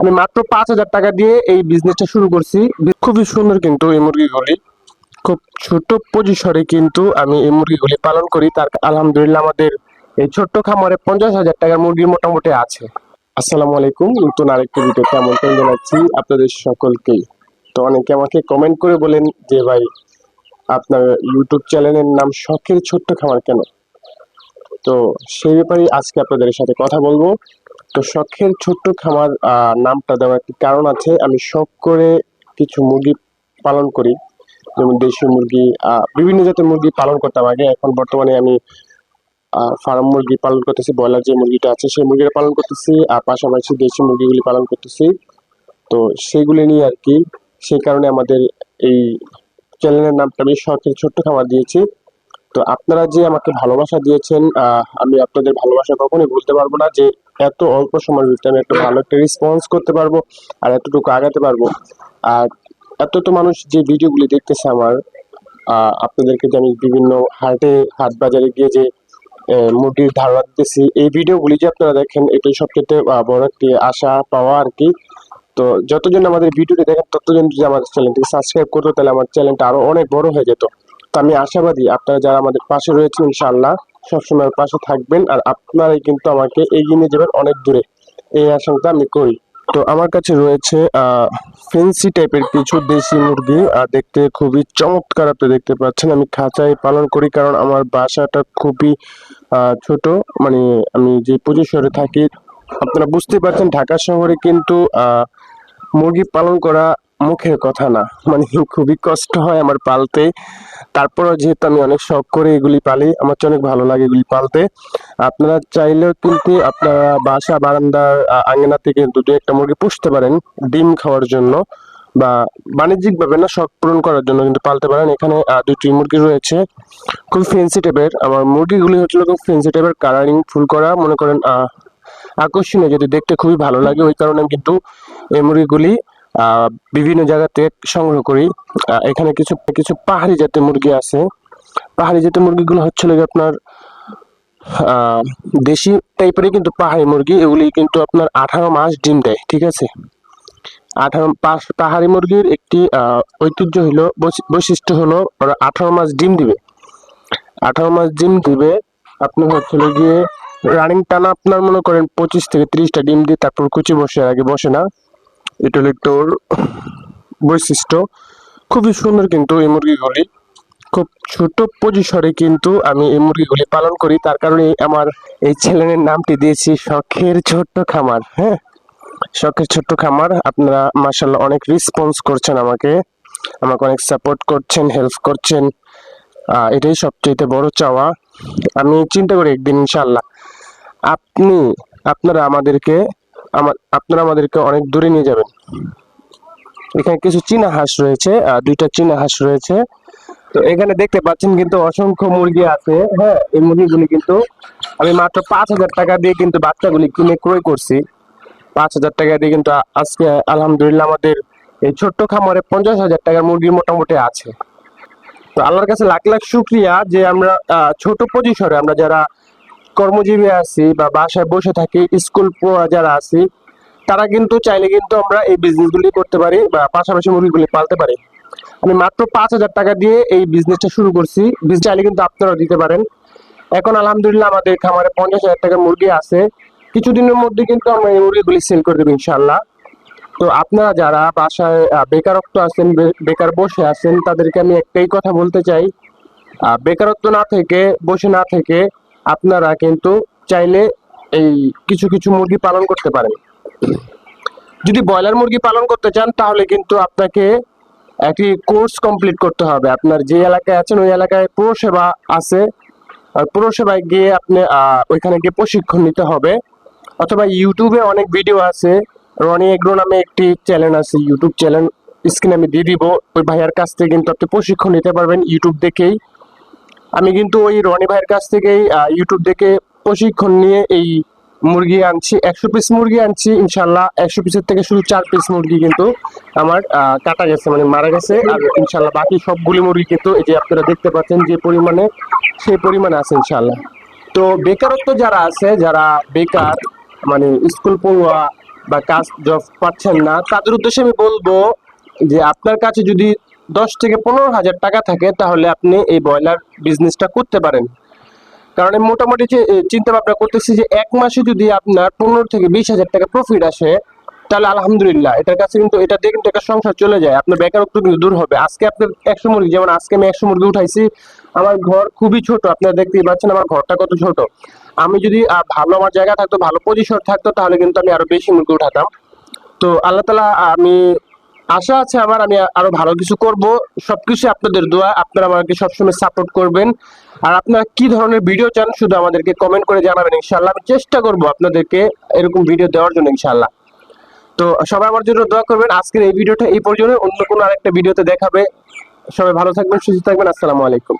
আমি মাত্র পাঁচ হাজার টাকা দিয়ে এই বিজনেসটা শুরু করছি। খুবই সুন্দর কিন্তু এই মুরগিগুলি। খুব ছোট পরিসরে কিন্তু আমি এই মুরগিগুলি পালন করি। তার আলহামদুলিল্লাহ আমাদের এই ছোট্ট খামারে পঞ্চাশ হাজার টাকার মুরগি মোটামুটি আছে। আসসালামু আলাইকুম। নতুন আরেকটি ভিডিও কেমন কেমন জানাচ্ছি আপনাদের সকলকেই তো অনেকে আমাকে কমেন্ট করে বলেন যে, ভাই, আপনার ইউটিউব চ্যানেলের নাম শখের ছোট্ট খামার কেন? তো সেই ব্যাপারে আজকে আপনাদের সাথে কথা বলব। তো শখের ছোট্ট খামার নামটা দেওয়ার একটি কারণ আছে? আমি শখ করে কিছু মুরগি পালন করি। যেমন দেশি মুরগি বিভিন্ন জাতের মুরগি পালন করতাম আগে। এখন বর্তমানে আমি ফার্ম মুরগি পালন করতেছি, ব্রয়লার যে মুরগিটা আছে, সেই মুরগিটা পালন করতেছি। আর পাশাপাশি দেশি মুরগিগুলি পালন করতেছি। তো সেগুলি নিয়ে আর কি, সেই কারণে আমাদের এই চ্যানেলের নামটা আমি শখের ছোট্ট খামার দিয়েছি। তো আপনারা যে আমাকে ভালোবাসা দিয়েছেন আমি আপনাদের ভালোবাসা কখনোই বলতে পারব না যে এত অল্প সময়ের ভিতরে আমি একটা ভালো একটা রেসপন্স করতে পারব আর এতটুকু আগাতে পারব। আর এত তো মানুষ যে ভিডিওগুলি দেখতেছে আমার আপনাদেরকে যে আমি বিভিন্ন হাটে, হাট বাজারে গিয়ে যে মুরগির ধারণা দিতেছি এই ভিডিওগুলি যে আপনারা দেখেন, এটাই সবচেয়ে বড় একটি আশা পাওয়া আর কি। তো যতজন আমাদের ভিডিওটি দেখেন, ততজন যদি আমাদের চ্যানেলটি সাবস্ক্রাইব করতো, তাহলে আমার চ্যানেলটা আরও অনেক বড় হয়ে যেত। তো আমি আশাবাদী আপনারা যারা আমাদের পাশে রয়েছেন ইনশাআল্লাহ সবসময় পাশে থাকবেন আর আপনারাই কিন্তু আমাকে এগিয়ে নিয়ে যাবেন অনেক দূরে। এই আশঙ্কা আমি করি। তো আমার কাছে রয়েছে ফেন্সি টাইপের কিছু দেশি মুরগি, আর দেখতে খুবই চমৎকার আপনি দেখতে পাচ্ছেন। আমি খাঁচায় পালন করি কারণ আমার বাসাটা খুবই ছোট। মানে আমি যে পজিশনে থাকি, আপনারা বুঝতে পারছেন ঢাকা শহরে কিন্তু মুরগি পালন করা মুখের কথা না। মানে খুবই কষ্ট হয় আমার পালতে। তারপরেও যেহেতু আমি অনেক শখ করে এগুলি পালি আমার তো অনেক ভালো লাগে এগুলি পালতে। আপনারা চাইলেও কিন্তু আপনারা বাসা বারান্দার আহ, আঙ্গিনাতে কিন্তু দু একটা মুরগি পুষতে পারেন ডিম খাওয়ার জন্য বা বাণিজ্যিক ভাবে না শখ পূরণ করার জন্য কিন্তু পালতে পারেন। এখানে দুটি মুরগি রয়েছে। খুব ফেন্সি টাইপের আমার মুরগিগুলি হচ্ছিল খুব ফেন্সি টাইপের কালারিং ফুল করা। মনে করেন আকর্ষণীয়। যদি দেখতে খুবই ভালো লাগে ওই কারণে কিন্তু এই মুরগিগুলি বিভিন্ন জায়গাতে সংগ্রহ করি। এখানে কিছু কিছু পাহাড়ি জাতের মুরগি আছে। পাহাড়ি জাতের মুরগিগুলো হচ্ছে আপনার দেশি টাইপেরই কিন্তু পাহাড়ি মুরগি। এগুলি কিন্তু আপনার আঠারো মাস ডিম দেয়, ঠিক আছে? আঠারো পাহাড়ি মুরগির একটি ঐতিহ্য হলো, বৈশি- বৈশিষ্ট্য হলো ওরা আঠারো মাস ডিম দিবে। আঠারো মাস ডিম দিবে আপনার হচ্ছে গিয়ে রানিং টানা আপনার মনে করেন পঁচিশ থেকে ত্রিশটা ডিম দিয়ে তারপর কুচি বসে আগে বসে না। এটা হলো বৈশিষ্ট্য খুবই সুন্দর কিন্তু এই মুরগিগুলি খুব ছোট পরিসরে কিন্তু আমি এই মুরগিগুলি পালন করি, তার কারণে আমার এই চ্যানেলের নামটি দিয়েছি শখের ছোট্ট খামার হ্যাঁ? শখের ছোট্ট খামার, আপনারা মাসাল্লাহ অনেক রেসপন্স করছেন আমাকে আমাকে অনেক সাপোর্ট করছেন হেল্প করছেন এটাই সবচেয়ে বড় চাওয়া। আমি চিন্তা করি একদিন ইনশাল্লাহ আপনি, আপনারা আমাদেরকে আপনারা আমাদেরকে অনেক দূরে নিয়ে যাবেন। এখানে কিছু চীনা হাঁস রয়েছে দুইটা চীনা হাঁস রয়েছে। তো এখানে দেখতে পাচ্ছেন কিন্তু অসংখ্য মুরগি আছে। হ্যাঁ এই মুরগিগুলি কিন্তু আমি মাত্র পাঁচ হাজার টাকা দিয়ে কিন্তু বাচ্চাগুলি কিনে ক্রয় করছি। পাঁচ হাজার টাকা দিয়ে কিন্তু আজকে আলহামদুলিল্লাহ আমাদের এই ছোট্ট খামারে পঞ্চাশ হাজার টাকার মুরগি মোটামুটি আছে। তো আল্লাহর কাছে লাখ লাখ শুক্রিয়া যে আমরা ছোট পজিশনে আমরা যারা কর্মজীবী আছি বা বাসায় বসে থাকি স্কুল যারা আছি, তারা কিন্তু চাইলে কিন্তু আমরা এই বিজনেসগুলি করতে পারি বা পাশাপাশি মুরগিগুলি পালতে পারি। আমি মাত্র পাঁচ হাজার টাকা দিয়ে এই বিজনেসটা শুরু করছি। বিজনেস চাইলে কিন্তু আপনারাও দিতে পারেন। এখন আলহামদুলিল্লাহ আমাদের খামারে পঞ্চাশ হাজার টাকার মুরগি আছে। কিছুদিনের মধ্যে কিন্তু আমরা এই মুরগিগুলি সেল করে দেবো ইনশাল্লাহ তো আপনারা যারা বাসায় বেকারত্ব আছেন বেকার বসে আছেন, তাদেরকে আমি একটাই কথা বলতে চাই। বেকারত্ব না থেকে, বসে না থেকে আপনারা কিন্তু চাইলে এই কিছু কিছু মুরগি পালন করতে পারেন। যদি ব্রয়লার মুরগি পালন করতে চান, তাহলে কিন্তু আপনাকে একটি কোর্স কমপ্লিট করতে হবে। আপনার যে এলাকায় আছেন, ওই এলাকায় পুরসেবা আছে। আর পুরসেবায় গিয়ে আপনি ওইখানে গিয়ে প্রশিক্ষণ নিতে হবে। অথবা ইউটিউবে অনেক ভিডিও আছে। রনি এগ্রো নামে একটি চ্যানেল আছে ইউটিউব চ্যানেল স্ক্রিনে আমি দিয়ে দিব। ওই ভাইয়ার কাছ থেকে কিন্তু আপনি প্রশিক্ষণ নিতে পারবেন ইউটিউব দেখেই। আমি কিন্তু ওই রনি ভাইয়ের কাছ থেকেই ইউটিউব দেখে প্রশিক্ষণ নিয়ে এই মুরগি আনছি। একশো পিস মুরগি আনছি, ইনশাল্লাহ একশো পিসের থেকে শুধু চার পিস মুরগি কিন্তু আমার কাটা গেছে মানে মারা গেছে। আর ইনশাল্লাহ বাকি সবগুলি মুরগি কিন্তু এই যে আপনারা দেখতে পাচ্ছেন যে পরিমাণে, সেই পরিমাণে আছে ইনশাল্লাহ। তো বেকারত্ব যারা আছে, যারা বেকার মানে স্কুল পড়ুয়া বা কাজ জব পাচ্ছেন না, তাদের উদ্দেশ্যে আমি বলব যে আপনার কাছে যদি দশ থেকে পনেরো হাজার টাকা থাকে, তাহলে আপনি এই ব্রয়লার বিজনেসটা করতে পারেন। কারণ আমি মোটামুটি যে চিন্তা ভাবনা করতেছি যে এক মাসে যদি আপনার পনেরো থেকে বিশ হাজার টাকা প্রফিট আসে, তাহলে আলহামদুলিল্লাহ, এটার কাছে কিন্তু এটা দিয়ে কিন্তু একটা সংসার চলে যায়, আপনার বেকারত্ব কিন্তু দূর হবে। আজকে আপনার একশো মুরগি, যেমন আজকে আমি একশো মুরগি উঠাইছি, আমার ঘর খুবই ছোট, আপনারা দেখতেই পাচ্ছেন আমার ঘরটা কত ছোট। আমি যদি ভালো আমার জায়গা থাকতো, ভালো পজিশন থাকতো, তাহলে কিন্তু আমি আরও বেশি মুরগি উঠাতাম। তো আল্লাহ তালা আমি আশা আছে আমার, আমি আরও ভালো কিছু করব। সবকিছু আপনাদের দোয়া, আপনারা আমাকে সবসময় সাপোর্ট করবেন। আর আপনারা কি ধরনের ভিডিও চান শুধু আমাদেরকে কমেন্ট করে জানাবেন ইনশাল্লাহ আমি চেষ্টা করব আপনাদেরকে এরকম ভিডিও দেওয়ার জন্য ইনশাল্লাহ তো সবাই আমার জন্য দোয়া করবেন। আজকের এই ভিডিওটা এই পর্যন্ত, অন্য কোনো আরেকটা ভিডিওতে দেখাবে। সবাই ভালো থাকবেন, সুস্থ থাকবেন। আসসালামু আলাইকুম।